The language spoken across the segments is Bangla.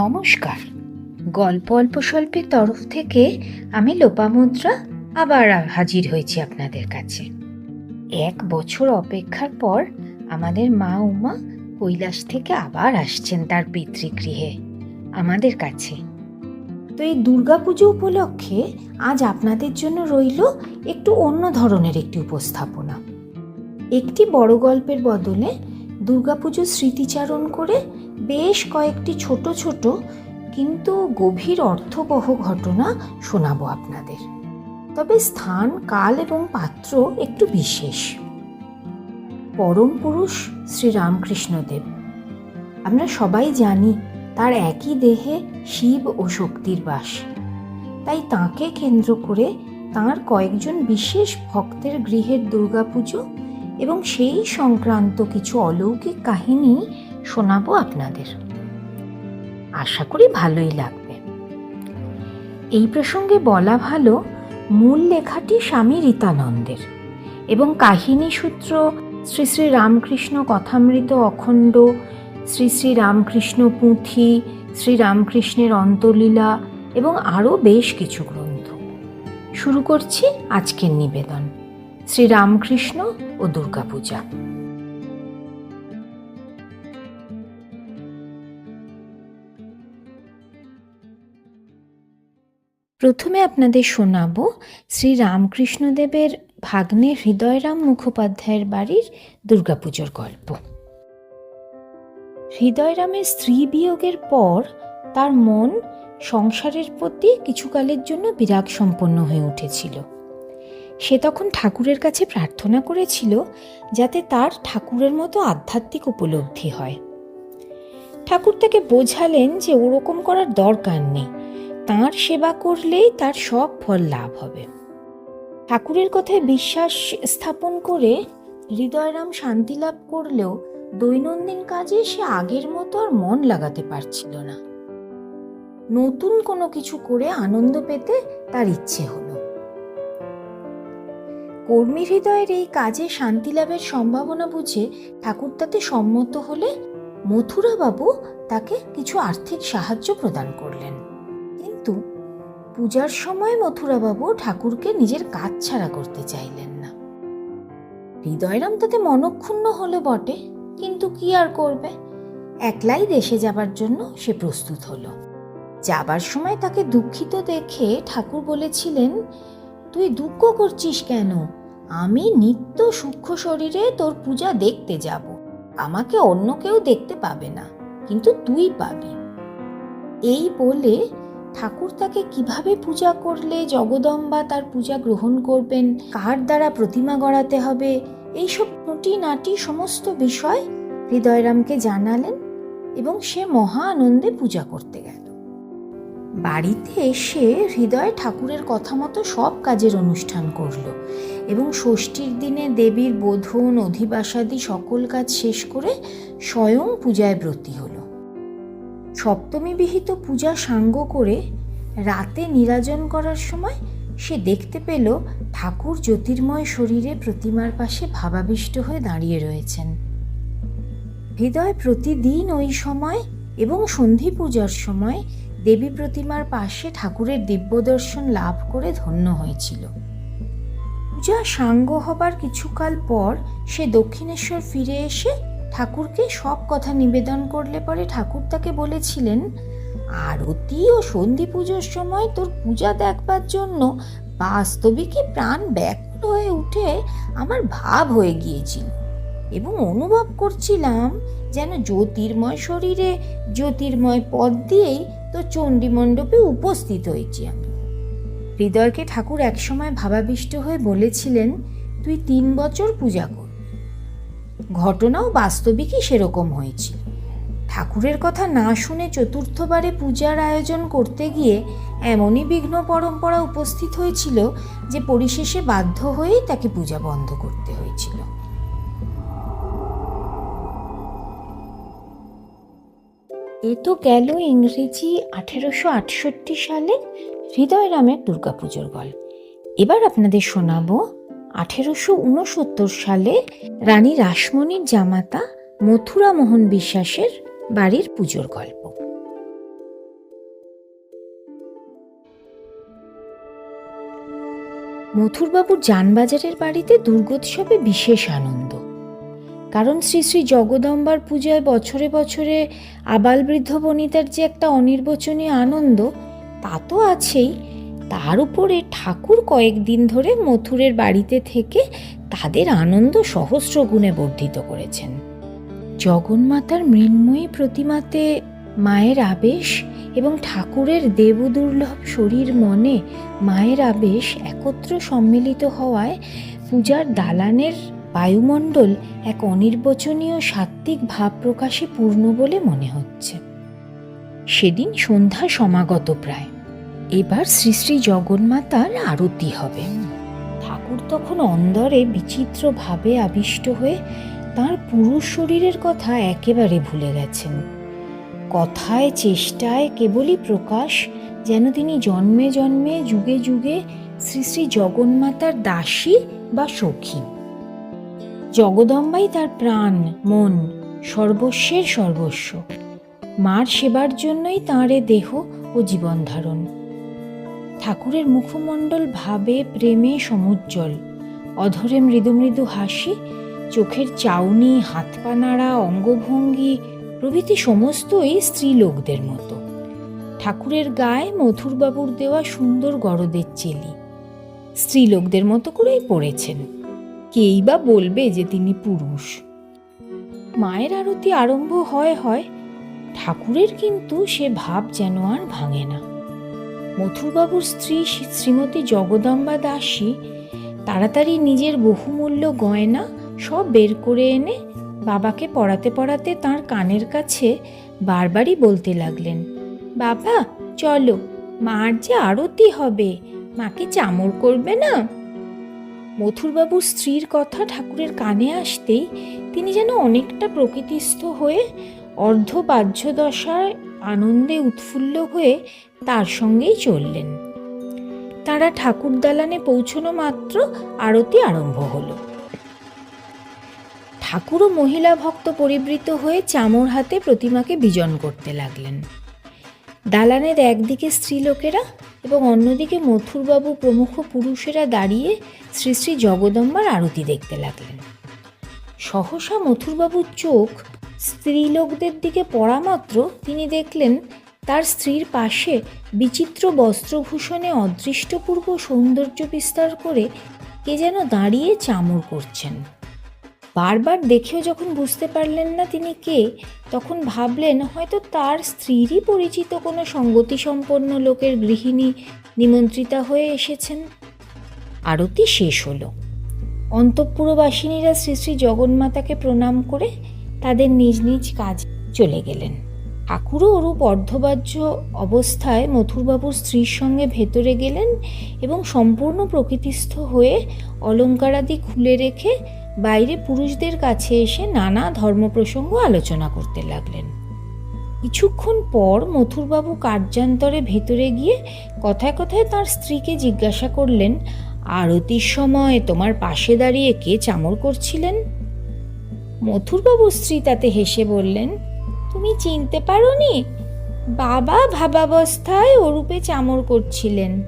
নমস্কার। গল্প অল্প স্বল্পের তরফ থেকে আমি লোপামুদ্রা আবার হাজির হয়েছি আপনাদের কাছে। এক বছর অপেক্ষার পর আমাদের মা উমা কৈলাস থেকে আবার আসছেন তার পিতৃগৃহে, আমাদের কাছে। তো এই দুর্গাপুজো উপলক্ষে আজ আপনাদের জন্য রইল একটু অন্য ধরনের একটি উপস্থাপনা। একটি বড় গল্পের বদলে দুর্গাপুজো স্মৃতিচারণ করে বেশ কয়েকটি ছোট ছোট কিন্তু গভীর অর্থবহ ঘটনা শোনাবো আপনাদের। তবে স্থান, কাল এবং পাত্র একটু বিশেষ। পরম পুরুষ শ্রী রামকৃষ্ণদেব। আমরা সবাই জানি তার একই দেহে শিব ও শক্তির বাস। তাই তাকে কেন্দ্র করে তার কয়েকজন বিশেষ ভক্তের গৃহের দুর্গাপুজো এবং সেই সংক্রান্ত কিছু অলৌকিক কাহিনী শোনাবো আপনাদের। আশা করি ভালোই লাগবে। এই প্রসঙ্গে বলা ভালো, মূল লেখাটি স্বামী রীতানন্দের এবং কাহিনী সূত্র শ্রী শ্রী রামকৃষ্ণ কথামৃত অখণ্ড, শ্রী শ্রী রামকৃষ্ণ পুঁথি, শ্রী রামকৃষ্ণের অন্তলীলা এবং আরও বেশ কিছু গ্রন্থ। শুরু করছি আজকের নিবেদন। শ্রী রামকৃষ্ণ ও দুর্গাপূজা। প্রথমে আপনাদের শোনাবো শ্রী রামকৃষ্ণদেবের ভাগ্নে হৃদয়রাম মুখোপাধ্যায়ের বাড়ির দুর্গাপুজোর গল্প। হৃদয়রামের স্ত্রী বিয়োগের পর তার মন সংসারের প্রতি কিছুকালের জন্য বিরাগ সম্পন্ন হয়ে উঠেছিল। সে তখন ঠাকুরের কাছে প্রার্থনা করেছিল যাতে তার ঠাকুরের মতো আধ্যাত্মিক উপলব্ধি হয়। ঠাকুর তাকে বোঝালেন যে ওরকম করার দরকার নেই। তাঁর সেবা করলেই তার সব ফল লাভ হবে। ঠাকুরের কথায় বিশ্বাস স্থাপন করে হৃদয়রাম শান্তি লাভ করলেও দৈনন্দিন কাজে সে আগের মতো আর মন লাগাতে পারছিল না। নতুন কোনো কিছু করে আনন্দ পেতে তার ইচ্ছে হলো। কর্মী হৃদয়ের এই কাজে শান্তি লাভের সম্ভাবনা বুঝে ঠাকুর তাতে সম্মত হলে মথুরাবাবু তাকে কিছু আর্থিক সাহায্য প্রদান করলেন। কিন্তু পূজার সময় মথুরাবাবু ঠাকুরকে নিজের কাজ ছাড়া করতে চাইলেন না। হৃদয়রাম তাতে মনক্ষুণ্ণ হলো বটে, কিন্তু কি আর করবে? একলাই দেশে যাবার জন্য সে প্রস্তুত হলো। যাবার সময় তাকে দুঃখিত দেখে ঠাকুর বলেছিলেন, তুই দুঃখ করছিস কেন? আমি নিত্য সূক্ষ্ম শরীরে তোর পূজা দেখতে যাব। আমাকে অন্য কেউ দেখতে পাবে না, কিন্তু তুই পাবি। এই বলে ঠাকুর তাকে কীভাবে পূজা করলে জগদম্বা তার পূজা গ্রহণ করবেন? কার দ্বারা প্রতিমা গড়াতে হবে? এইসব খুঁটি নাটি সমস্ত বিষয় হৃদয়রামকে জানালেন এবং সে মহা আনন্দে পূজা করতে গেল। বাড়িতে এসে হৃদয় ঠাকুরের কথা মতো সব কাজের অনুষ্ঠান করল এবং ষষ্ঠীর দিনে দেবীর বোধন, অধিবাসাদি সকল কাজ শেষ করে স্বয়ং পূজায় ব্রতী হলো। সপ্তমী বিহিত পূজা সাঙ্গ করে রাতে নিরাজন করার সময় সে দেখতে পেল ঠাকুর জ্যোতির্ময় শরীরে প্রতিমার পাশে ভাবাবিষ্ট হয়ে দাঁড়িয়ে রয়েছেন। হৃদয় প্রতিদিন ওই সময় এবং সন্ধি পূজার সময় দেবী প্রতিমার পাশে ঠাকুরের দিব্য দর্শন লাভ করে ধন্য হয়েছিল। পূজা সাঙ্গ হবার কিছুকাল পর সে দক্ষিণেশ্বর ফিরে এসে ঠাকুরকে সব কথা নিবেদন করলে পরে ঠাকুর তাকে বলেছিলেন, আরতি ও সন্ধি পুজোর সময় তোর পূজা দেখবার জন্য বাস্তবিকই প্রাণ ব্যাকুল হয়ে উঠে আমার ভাব হয়ে গিয়েছিল এবং অনুভব করছিলাম যেন জ্যোতির্ময় শরীরে জ্যোতির্ময় পদ দিয়েই তো চণ্ডী মণ্ডপে উপস্থিত হয়েছি আমি। হৃদয়কে ঠাকুর একসময় ভাবাবিষ্ট হয়ে বলেছিলেন, তুই তিন বছর পূজা কর। ঘটনাও বাস্তবিকই সেরকম হয়েছিল। ঠাকুরের কথা না শুনে চতুর্থবারে পূজার আয়োজন করতে গিয়ে এমনই বিঘ্ন পরম্পরা উপস্থিত হয়েছিল যে পরিশেষে বাধ্য হয়েই তাকে পূজা বন্ধ করতে হয়েছিল। এ তো গেল ইংরেজি আঠেরোশো আটষট্টি সালে হৃদয়রামের দুর্গাপুজোর গল্প। এবার আপনাদের শোনাবো আঠেরোশো উনসত্তর সালে রানী রাসমণির জামাতা মথুরা মোহন বিশ্বাসের বাড়ির পুজোর গল্প। মথুরবাবুর যানবাজারের বাড়িতে দুর্গোৎসবে বিশেষ আনন্দ। কারণ শ্রী শ্রী জগদম্বার পূজায় বছরে বছরে আবাল বৃদ্ধ বনিতার যে একটা অনির্বচনীয় আনন্দ, তা তো আছেই। তার উপরে ঠাকুর কয়েকদিন ধরে মথুরের বাড়িতে থেকে তাদের আনন্দ সহস্র গুণে বর্ধিত করেছেন। জগন্মাতার মৃন্ময়ী প্রতিমাতে মায়ের আবেশ এবং ঠাকুরের দেবদুর্লভ শরীর মনে মায়ের আবেশ একত্র সম্মিলিত হওয়ায় পূজার দালানের বায়ুমণ্ডল এক অনির্বচনীয় সাত্ত্বিক ভাব প্রকাশে পূর্ণ বলে মনে হচ্ছে। সেদিন সন্ধ্যা সমাগত প্রায়। এবার শ্রী শ্রী জগন্মাতার আরতি হবে। ঠাকুর তখন অন্দরে বিচিত্র ভাবে আবিষ্ট হয়ে তার পুরুষ শরীরের কথা একেবারে ভুলে গেছেন। কথায়, চেষ্টায় কেবলই প্রকাশ যেন তিনি জন্মে জন্মে, যুগে যুগে শ্রী শ্রী জগন্মাতার দাসী বা সখী। জগদম্বাই তার প্রাণ, মন, সর্বস্বের সর্বস্ব। মার সেবার জন্যই তাঁর দেহ ও জীবন ধারণ। ঠাকুরের মুখমণ্ডল ভাবে প্রেমে সমুজ্জ্বল। অধরে মৃদু মৃদু হাসি, চোখের চাউনি হাত পা নাড়া, অঙ্গভঙ্গি, প্রভৃতি সমস্তই স্ত্রীলোকদের মতো। ঠাকুরের গায়ে মথুরবাবুর দেওয়া সুন্দর গরদের চেলি। স্ত্রীলোকদের মতো করেই পড়েছেন। কেই বা বলবে যে তিনি পুরুষ। মায়ের আরতি আরম্ভ হয় হয়, ঠাকুরের কিন্তু সে ভাব যেন আর ভাঙে না। মথুরবাবুর স্ত্রী শ্রীমতী জগদম্বা দাসী তাড়াতাড়ি নিজের বহুমূল্য গয়না সব বের করে এনে বাবাকে পড়াতে পড়াতে তার কানের কাছে বারবারই বলতে লাগলেন, বাবা, চলো, মার যে আরতি হবে, মাকে চামর করবে না? মথুরবাবুর স্ত্রীর কথা ঠাকুরের কানে আসতেই তিনি যেন অনেকটা প্রকৃতিস্থ হয়ে অর্ধ আনন্দে উৎফুল্ল হয়ে তার সঙ্গেই চললেন। তারা ঠাকুর দালানে পৌঁছনো মাত্র আরতি আরম্ভ হলো। ঠাকুরও মহিলা ভক্ত পরিবৃত হয়ে চামর হাতে প্রতিমাকে বিজন করতে লাগলেন। দালানের একদিকে স্ত্রীলোকেরা এবং অন্যদিকে মথুরবাবু প্রমুখ পুরুষেরা দাঁড়িয়ে শ্রী শ্রী জগদম্বার আরতি দেখতে লাগলেন। সহসা মথুরবাবুর চোখ স্ত্রীলোকদের দিকে পড়া মাত্র তিনি দেখলেন তার স্ত্রীর পাশে বিচিত্র বস্ত্রভূষণে অদৃষ্টপূর্ব সৌন্দর্য বিস্তার করে কে যেন দাঁড়িয়ে চামর করছেন। বারবার দেখেও যখন বুঝতে পারলেন না তিনি কে, তখন ভাবলেন হয়তো তার স্ত্রীরই পরিচিত কোনো সঙ্গতি সম্পন্ন লোকের গৃহিণী নিমন্ত্রিতা হয়ে এসেছেন। আরতি শেষ হলো। অন্তঃপুরবাসিনীরা শ্রী শ্রী জগন্মাতাকে প্রণাম করে তাদের নিজ নিজ কাজ চলে গেলেন। ঠাকুরও ওরূপ অর্ধবাহ্য অবস্থায় মথুরবাবুর স্ত্রীর সঙ্গে ভেতরে গেলেন এবং সম্পূর্ণ প্রকৃতিস্থ হয়ে অলঙ্কারাদি খুলে রেখে বাইরে পুরুষদের কাছে এসে নানা ধর্মপ্রসঙ্গ আলোচনা করতে লাগলেন। কিছুক্ষণ পর মথুরবাবু কার্যান্তরে ভেতরে গিয়ে কথায় কথায় তার স্ত্রীকে জিজ্ঞাসা করলেন, আরতির সময় তোমার পাশে দাঁড়িয়ে কে চামর করছিলেন? মথুরবাবুর স্ত্রী তাতে হেসে বললেন, তুমি চিনতে পারোনি? বাবা ভাবাবস্থায় ওরূপে চামর করছিলেন।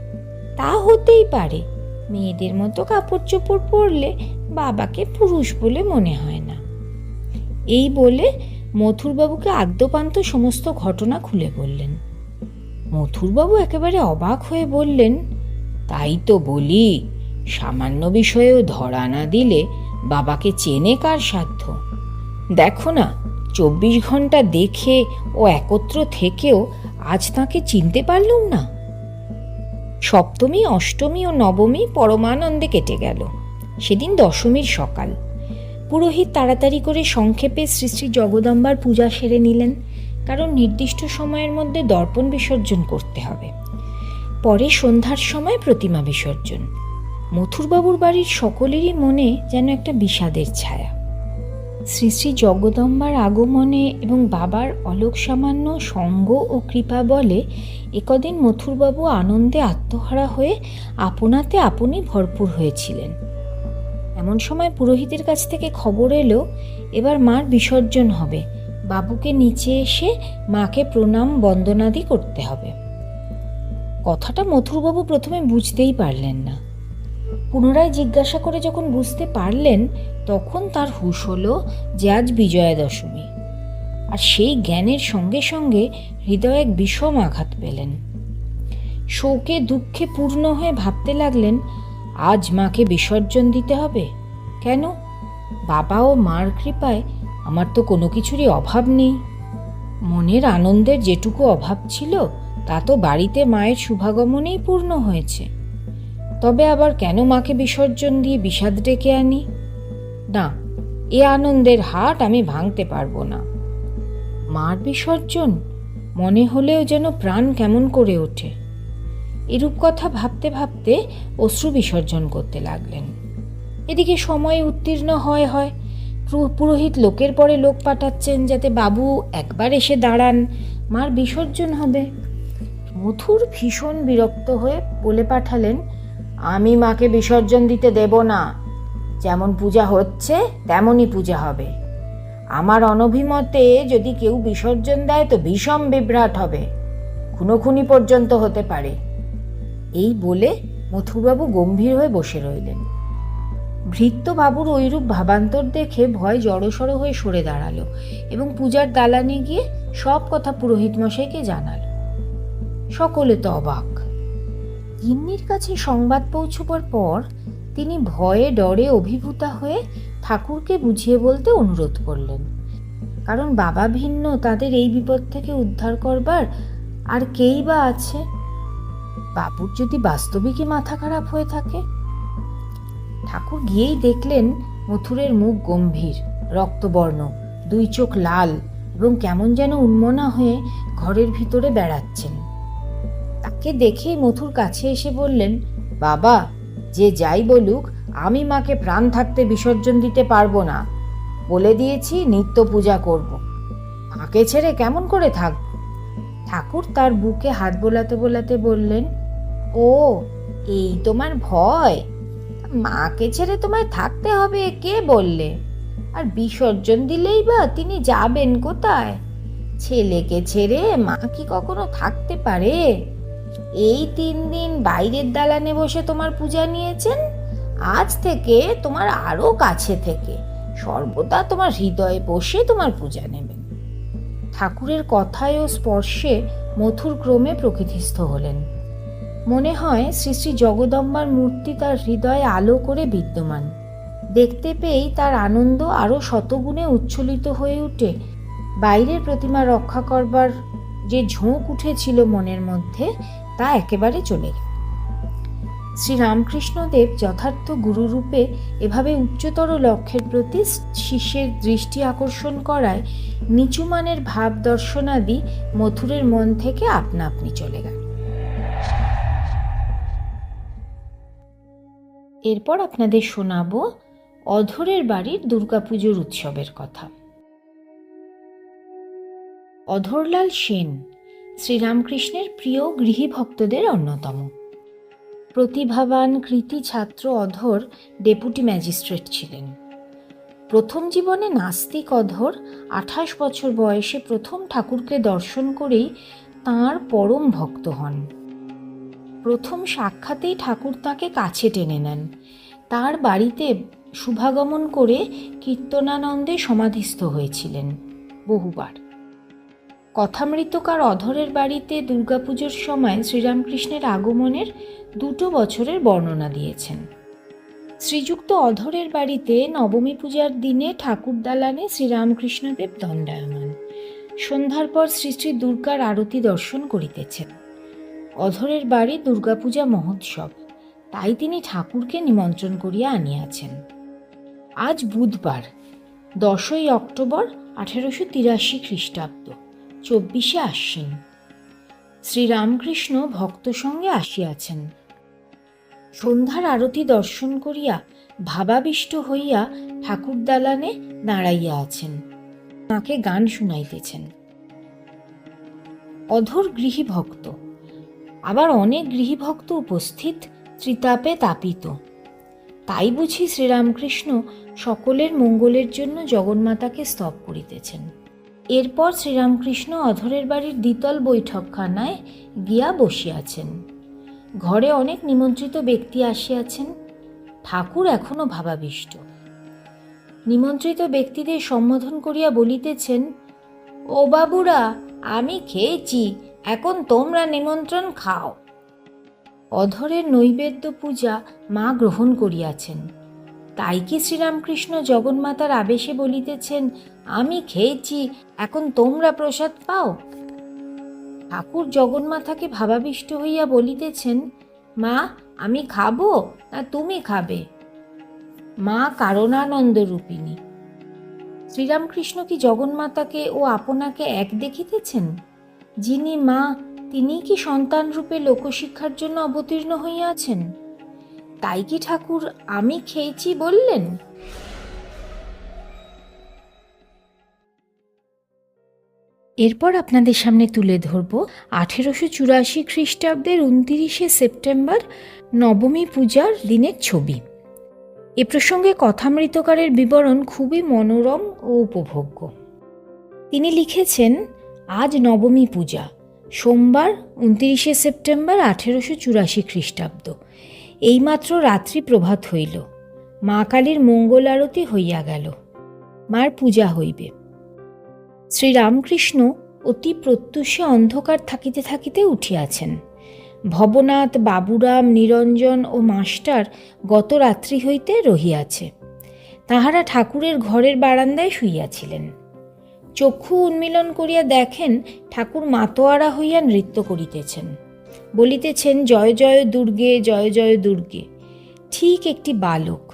তা হতেই পারে। মেয়েদের মতো কাপড় চোপড় পরলে বাবাকে পুরুষ বলে মনে হয় না। এই বলে মথুরবাবুকে আদ্যপান্ত সমস্ত ঘটনা খুলে বললেন। মথুরবাবু একেবারে অবাক হয়ে বললেন, তাই তো বলি, সামান্য বিষয়েও ধরা না দিলে বাবাকে চেনে কার সাধ্য? দেখো না, চব্বিশ ঘণ্টা দেখে ও একত্র থেকেও আজ তাকে চিনতে পারলুম না। সপ্তমী, অষ্টমী ও নবমী পরমানন্দে কেটে গেল। সেদিন দশমীর সকাল। পুরোহিত তাড়াতাড়ি করে সংক্ষেপে শ্রী শ্রী জগদম্বার পূজা সেরে নিলেন, কারণ নির্দিষ্ট সময়ের মধ্যে দর্পণ বিসর্জন করতে হবে। পরে সন্ধ্যার সময় প্রতিমা বিসর্জন। মথুরবাবুর বাড়ির সকলেরই মনে যেন একটা বিষাদের ছায়া। শ্রী শ্রী জগদম্বার আগমনে এবং বাবার অলোক সামান্য সঙ্গ ও কৃপা বলে একদিন মথুরবাবু আনন্দে আত্মহারা হয়ে আপনাতে আপনি ভরপুর হয়েছিলেন। এমন সময় পুরোহিতের কাছ থেকে খবর এলো, এবার মার বিসর্জন হবে। বাবুকে নিচে এসে মাকে প্রণাম, বন্দনাদি করতে হবে। কথাটা মথুরবাবু প্রথমে বুঝতেই পারলেন না। পুনরায় জিজ্ঞাসা করে যখন বুঝতে পারলেন, তখন তার হুশ হলো যে আজ বিজয়া দশমী আর সেই জ্ঞানের সঙ্গে সঙ্গে হৃদয়ে এক বিষম আঘাত পেলেন। শোকে দুঃখে পূর্ণ হয়ে ভাবতে লাগলেন, আজ মাকে বিসর্জন দিতে হবে? কেন? বাবা ও মার কৃপায় আমার তো কোনো কিছুরই অভাব নেই। মনের আনন্দের যেটুকু অভাব ছিল, তা তো বাড়িতে মায়ের শুভাগমনেই পূর্ণ হয়েছে। তবে আবার কেন মাকে বিসর্জন দিয়ে বিষাদ ডেকে আনি? না, এ আনন্দের হাট আমি ভাঙতে পারব না। মার বিসর্জন মনে হলেও যেন প্রাণ কেমন করে ওঠে। এরূপ কথা ভাবতে ভাবতে অশ্রু বিসর্জন করতে লাগলেন। এদিকে সময় উত্তীর্ণ হয় হয় পুরোহিত লোকের পরে লোক পাঠাচ্ছেন যাতে বাবু একবার এসে দাঁড়ান, মার বিসর্জন হবে। মথুর ভীষণ বিরক্ত হয়ে বলে পাঠালেন আমি মাকে বিসর্জন দিতে দেব না। যেমন পূজা হচ্ছে, তেমনই পূজা হবে। আমার অনভিমতে যদি কেউ বিসর্জন দেয়, তো বিষম বিভ্রাট হবে। খুনোখুনি পর্যন্ত হতে পারে। এই বলে মথুরবাবু গম্ভীর হয়ে বসে রইলেন। ভৃত্যবাবুর ওইরূপ ভাবান্তর দেখে ভয় জড়সড় হয়ে সরে দাঁড়াল এবং পূজার দালানে গিয়ে সব কথা পুরোহিত মশাইকে জানালো। সকলে তো অবাক। গিন্নির কাছে সংবাদ পৌঁছবার পর তিনি ভয়ে ডরে অভিভূতা হয়ে ঠাকুরকে বুঝিয়ে বলতে অনুরোধ করলেন। কারণ বাবা ভিন্ন, তাদের এই বিপদ থেকে উদ্ধার করবার আর কেই বা আছে? বাবুর যদি বাস্তবিকই মাথা খারাপ হয়ে থাকে। ঠাকুর গিয়েই দেখলেন মথুরের মুখ গম্ভীর, রক্তবর্ণ, দুই চোখ লাল এবং কেমন যেন উন্মনা হয়ে ঘরের ভিতরে বেড়াচ্ছেন। তাকে দেখেই মথুর কাছে এসে বললেন, বাবা, যে যাই বলুক, আমি মাকে প্রাণ থাকতে বিসর্জন দিতে পারব না। বলে দিয়েছি নিত্য পূজা করব। মাকে ছেড়ে কেমন করে থাকব ঠাকুর তার বুকে হাত বোলাতে বোলাতে বললেন, ও, এই তোমার ভয়। মাকে ছেড়ে তোমায় থাকতে হবে, কে বললে? আর বিসর্জন দিলেই বা তিনি যাবেন কোথায়? ছেলেকে ছেড়ে মা কি কখনো থাকতে পারে? এই তিন দিন বাইরের দালানে বসে তোমার পূজা নিয়েছেন? আজ থেকে তোমার আরও কাছে থেকে। সর্বদা তোমার হৃদয়ে বসে তোমার পূজা নেবেন। ঠাকুরের কথায় ও স্পর্শে মথুর ক্রমে প্রকৃতিস্থ হলেন। মনে হয় শ্রী শ্রী জগদম্বার মূর্তি তার হৃদয়ে আলো করে বিদ্যমান। দেখতে পেয়েই তার আনন্দ আরও শতগুণে উচ্ছ্বলিত হয়ে উঠে। বাইরের প্রতিমা রক্ষা করবার যে ঝোঁক উঠেছিল মনের মধ্যে তা একেবারে চলে শ্রী রামকৃষ্ণদেব যথার্থ গুরুরূপে এভাবে উচ্চতর লক্ষ্যের প্রতি শিষ্যের দৃষ্টি আকর্ষণ করায় নিচুমানের ভাব দর্শনাদি মথুরের মন থেকে আপনা আপনি চলে গেল। এরপর আপনাদের শোনাবো অধরের বাড়ির দুর্গাপুজোর উৎসবের কথা। অধরলাল সেন শ্রীরামকৃষ্ণের প্রিয় গৃহী ভক্তদের অন্যতম। প্রতিভাবান কৃতি ছাত্র অধর ডেপুটি ম্যাজিস্ট্রেট ছিলেন। প্রথম জীবনে নাস্তিক অধর আঠাশ বছর বয়সে প্রথম ঠাকুরকে দর্শন করেই তাঁর পরম ভক্ত হন। প্রথম সাক্ষাতেই ঠাকুর তাকে কাছে টেনে নেন। তার বাড়িতে শুভাগমন করে কীর্তনানন্দে সমাধিস্থ হয়েছিলেন বহুবার। কথামৃতকার অধরের বাড়িতে দুর্গাপুজোর সময় শ্রীরামকৃষ্ণের আগমনের দুটো বছরের বর্ণনা দিয়েছেন। শ্রীযুক্ত অধরের বাড়িতে নবমী পূজার দিনে ঠাকুর দালানে শ্রীরামকৃষ্ণদেব দণ্ডায়মান। সন্ধ্যার পর শ্রী শ্রী দুর্গার আরতি দর্শন করিতেছেন। অধরের বাড়ি দুর্গাপূজা মহোৎসব, তাই তিনি ঠাকুরকে নিমন্ত্রণ করিয়া আনিয়াছেন। আজ বুধবার, দশই অক্টোবর আঠেরোশো তিরাশি খ্রিস্টাব্দ। চব্বিশে আশ্বিন শ্রীরামকৃষ্ণ ভক্ত সঙ্গে আসিয়াছেন। সন্ধ্যার আরতি দর্শন করিয়া ভাবাবিষ্ট হইয়া ঠাকুর দালানে দাঁড়াইয়া আছেন। তাকে গান শুনাইতেছেন। অধর গৃহী ভক্ত, আবার অনেক গৃহীভক্ত উপস্থিত ত্রিতাপে তাপিত। তাই বুঝি শ্রীরামকৃষ্ণ সকলের মঙ্গলের জন্য জগন্মাতাকে স্তব করিতেছেন। এরপর শ্রীরামকৃষ্ণ অধরের বাড়ির দ্বিতল বৈঠকখানায় গিয়া বসিয়াছেন। ঘরে অনেক নিমন্ত্রিত ব্যক্তি আসিয়াছেন, ঠাকুর এখনও ভাবাবিষ্ট। নিমন্ত্রিত ব্যক্তিদের সম্বোধন করিয়া বলিতেছেন, ও বাবুরা, আমি খেয়েছি, এখন তোমরা নিমন্ত্রণ খাও। অধরের নৈবেদ্য পূজা মা গ্রহণ করিয়াছেন। তাই কি শ্রীরামকৃষ্ণ জগন্মাতার আবেশে বলিতেছেন আমি খেয়েছি, এখন তোমরা প্রসাদ পাও? ঠাকুর জগন্মাতাকে ভাবাবিষ্ট হইয়া বলিতেছেন, মা, আমি খাব না তুমি খাবে? মা কারণানন্দ রূপিণী, শ্রীরামকৃষ্ণ কি জগন্মাতাকে ও আপনাকে এক দেখিতেছেন? যিনি মা, তিনি কি সন্তান রূপে লোকশিক্ষার জন্য অবতীর্ণ হইয়াছেন? তাই কি ঠাকুর আমি খেয়েছি বললেন? এরপর আপনাদের সামনে তুলে ধরব আঠেরোশো চুরাশি খ্রিস্টাব্দের উনতিরিশে সেপ্টেম্বর নবমী পূজার দিনের ছবি। এ প্রসঙ্গে কথামৃতকারের বিবরণ খুবই মনোরম ও উপভোগ্য। তিনি লিখেছেন, আজ নবমী পূজা, সোমবার উনতিরিশে সেপ্টেম্বর আঠেরোশো চুরাশি খ্রিস্টাব্দ। এইমাত্র রাত্রি প্রভাত হইল। মা কালীর মঙ্গল আরতি হইয়া গেল। মার পূজা হইবে। শ্রীরামকৃষ্ণ অতি প্রত্যুষে অন্ধকার থাকিতে থাকিতে উঠিয়াছেন। ভবনাথ, বাবুরাম, নিরঞ্জন ও মাস্টার গত রাত্রি হইতে রহিয়াছে। তাহারা ঠাকুরের ঘরের বারান্দায় শুইয়াছিলেন। চক্ষু উন্মিলন করিয়া দেখেন ঠাকুর মাতোয়ারা হইয়া নৃত্য করিতেছেন। বলিতেছেন, জয় জয় দুর্গে, জয় জয় দুর্গে। ঠিক একটি বালক।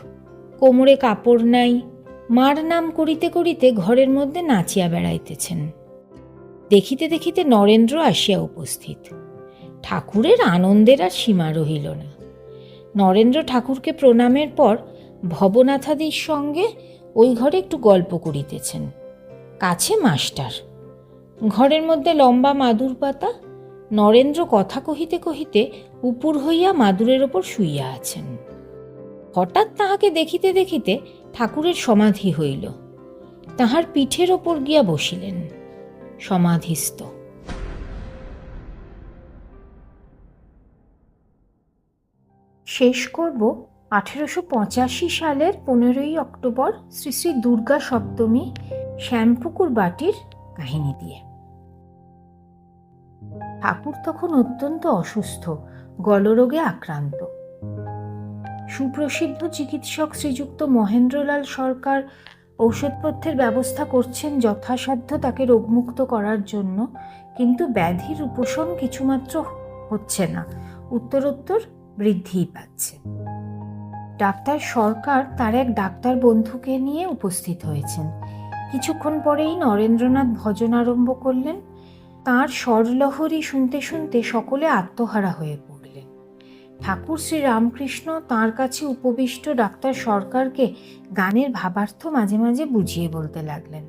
কোমরে কাপড় নাই মার নাম করিতে করিতে ঘরের মধ্যে নাচিয়া বেড়াইতেছেন। দেখিতে দেখিতে নরেন্দ্র আসিয়া উপস্থিত। ঠাকুরের আনন্দের আর সীমা রহিল না। নরেন্দ্র ঠাকুরকে প্রণামের পর ভবনাথাদির সঙ্গে ওই ঘরে একটু গল্প করিতেছেন। কাছে মাস্টার। ঘরের মধ্যে লম্বা মাদুর পাতা, নরেন্দ্র কথা কহিতে কহিতে উপুর হইয়া মাদুরের ওপর শুইয়া আছেন। হঠাৎ তাহাকে দেখিতে দেখিতে ঠাকুরের সমাধি হইল। তাহার পিঠের ওপর গিয়া বসিলেন। সমাধিস্থ। শেষ করব আঠেরোশো পঁচাশি সালের পনেরোই অক্টোবর শ্রী শ্রী দুর্গা সপ্তমী শ্যামপুকুর বাটির কাহিনী দিয়ে। ঠাকুর তখন অত্যন্ত অসুস্থ, গলরোগে আক্রান্ত। সুপ্রসিদ্ধ চিকিৎসক শ্রীযুক্ত মহেন্দ্রলাল সরকার ঔষধপথ্যের ব্যবস্থা করছেন যথাসাধ্য তাকে রোগমুক্ত করার জন্য, কিন্তু ব্যাধির উপশম কিছুমাত্র হচ্ছে না। উত্তরোত্তর বৃদ্ধিই পাচ্ছে। ডাক্তার সরকার তার এক ডাক্তার বন্ধুকে নিয়ে উপস্থিত হয়েছেন। কিছুক্ষণ পরেই নরেন্দ্রনাথ ভজন আরম্ভ করলেন। তাঁর স্বরলহরী শুনতে শুনতে সকলে আত্মহারা হয়ে পড়লেন ঠাকুর শ্রী রামকৃষ্ণ তাঁর কাছে উপবিষ্ট ডাক্তার সরকারকে গানের ভাবার্থ মাঝে মাঝে বুঝিয়ে বলতে লাগলেন।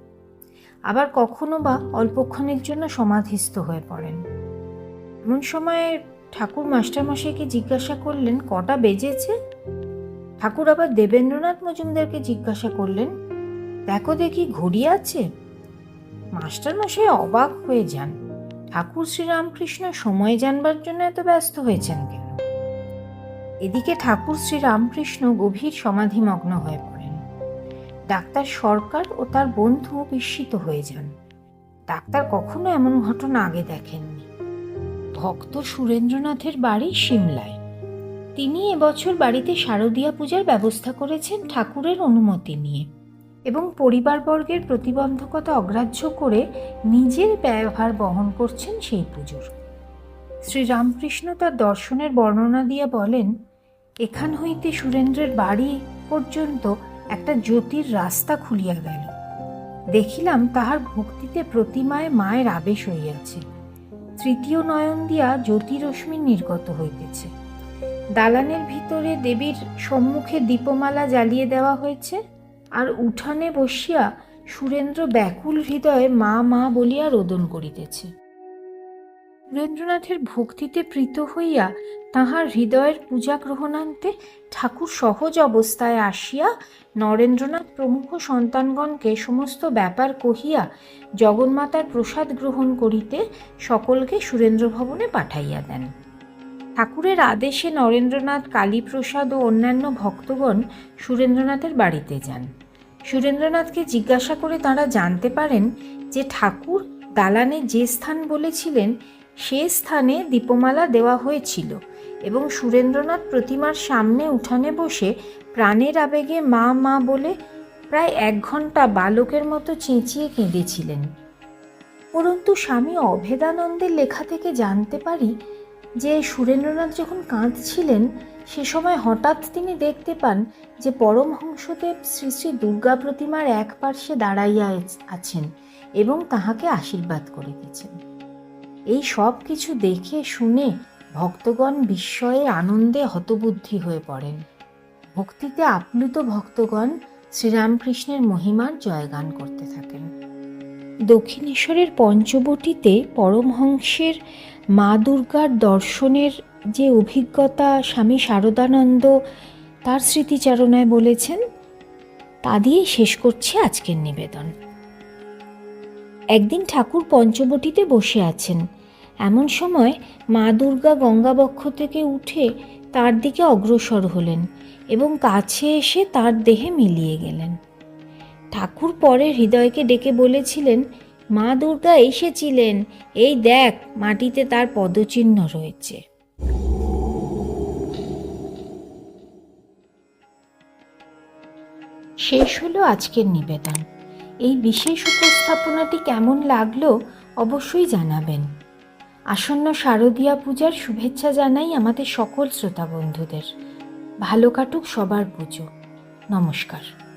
আবার কখনো বা অল্পক্ষণের জন্য সমাধিস্থ হয়ে পড়েন। এমন সময় ঠাকুর মাস্টারমশাইকে জিজ্ঞাসা করলেন, কটা বেজেছে? ঠাকুর আবার দেবেন্দ্রনাথ মজুমদারকে জিজ্ঞাসা করলেন, দেখো দেখি ঘড়ি আছে? মাস্টারমশাই অবাক হয়ে যান। ঠাকুর শ্রীরামকৃষ্ণ সময় জানবার জন্য এত ব্যস্ত হয়েছেন কেন? এদিকে ঠাকুর শ্রীরামকৃষ্ণ গভীর সমাধিমগ্ন হয়ে পড়েন। ডাক্তার সরকার ও তার বন্ধু বিস্মিত হয়ে যান। ডাক্তার কখনো এমন ঘটনা আগে দেখেননি। ভক্ত সুরেন্দ্রনাথের বাড়ি সিমলায়। তিনি এবছর বাড়িতে শারদীয়া পূজার ব্যবস্থা করেছেন ঠাকুরের অনুমতি নিয়ে এবং পরিবারবর্গের প্রতিবন্ধকতা অগ্রাহ্য করে নিজের ব্যয়ভার বহন করছেন সেই পুজোর। শ্রীরামকৃষ্ণ তার দর্শনের বর্ণনা দিয়ে বলেন এখান হইতে সুরেন্দ্রের বাড়ি পর্যন্ত একটা জ্যোতির রাস্তা খুলিয়া গেল। দেখিলাম তাহার ভক্তিতে প্রতিমায় মায়ের আবেশ হইয়াছে। তৃতীয় নয়ন দিয়া জ্যোতিরশ্মি নির্গত হইতেছে। দালানের ভিতরে দেবীর সম্মুখে দীপমালা জ্বালিয়ে দেওয়া হয়েছে আর উঠানে বসিয়া সুরেন্দ্র ব্যাকুল হৃদয়ে মা মা বলিয়া রোদন করিতেছে। সুরেন্দ্রনাথের ভক্তিতে প্রীত হইয়া তাহার হৃদয়ের পূজা গ্রহণান্তে ঠাকুর সহজ অবস্থায় আসিয়া নরেন্দ্রনাথ প্রমুখ সন্তানগণকে সমস্ত ব্যাপার কহিয়া জগন্মাতার প্রসাদ গ্রহণ করিতে সকলকে সুরেন্দ্র ভবনে পাঠাইয়া দেন। ঠাকুরের আদেশে নরেন্দ্রনাথ কালীপ্রসাদ ও অন্যান্য ভক্তগণ সুরেন্দ্রনাথের বাড়িতে যান। সুরেন্দ্রনাথকে জিজ্ঞাসা করে তাঁরা জানতে পারেন যে ঠাকুর দালানে যে স্থান বলেছিলেন, সে স্থানে দীপমালা দেওয়া হয়েছিল। এবং সুরেন্দ্রনাথ প্রতিমার সামনে উঠানে বসে প্রাণের আবেগে মা মা বলে প্রায় এক ঘণ্টা বালকের মতো চেঁচিয়ে কেঁদেছিলেন। পরন্তু স্বামী অভেদানন্দের লেখা থেকে জানতে পারি যে সুরেন্দ্রনাথ যখন কাঁদছিলেন, সে সময় হঠাৎ তিনি দেখতে পান যে পরমহংসদেব শ্রী শ্রী দুর্গা প্রতিমার এক পার্শ্বে দাঁড়াইয়া আছেন এবং তাহাকে আশীর্বাদ করে করিতেছেন এই সব কিছু দেখে, শুনে ভক্তগণ বিস্ময়ে আনন্দে হতবুদ্ধি হয়ে পড়েন। ভক্তিতে আপ্লুত ভক্তগণ শ্রীরামকৃষ্ণের মহিমার জয়গান করতে থাকেন। দক্ষিণেশ্বরের পঞ্চবটিতে পরমহংসের মা দুর্গার দর্শনের যে অভিজ্ঞতা স্বামী শারদানন্দ তার স্মৃতিচারণায় বলেছেন, তা দিয়েই শেষ করছি আজকের নিবেদন। একদিন ঠাকুর পঞ্চবটিতে বসে আছেন। এমন সময় মা দুর্গা গঙ্গাবক্ষ থেকে উঠে তার দিকে অগ্রসর হলেন এবং কাছে এসে তার দেহে মিলিয়ে গেলেন। ঠাকুর পরে হৃদয়কে ডেকে বলেছিলেন, মা দুর্গা এসেছিলেন, এই দেখ, মাটিতে তার পদচিহ্ন রয়েছে। শেষ হলো আজকের নিবেদন। এই বিশেষ উপস্থাপনাটি কেমন লাগল অবশ্যই জানাবেন। আসন্ন শারদীয়া পূজার শুভেচ্ছা জানাই আমাদের সকল শ্রোতা বন্ধুদের। ভালো কাটুক সবার পুজো। নমস্কার।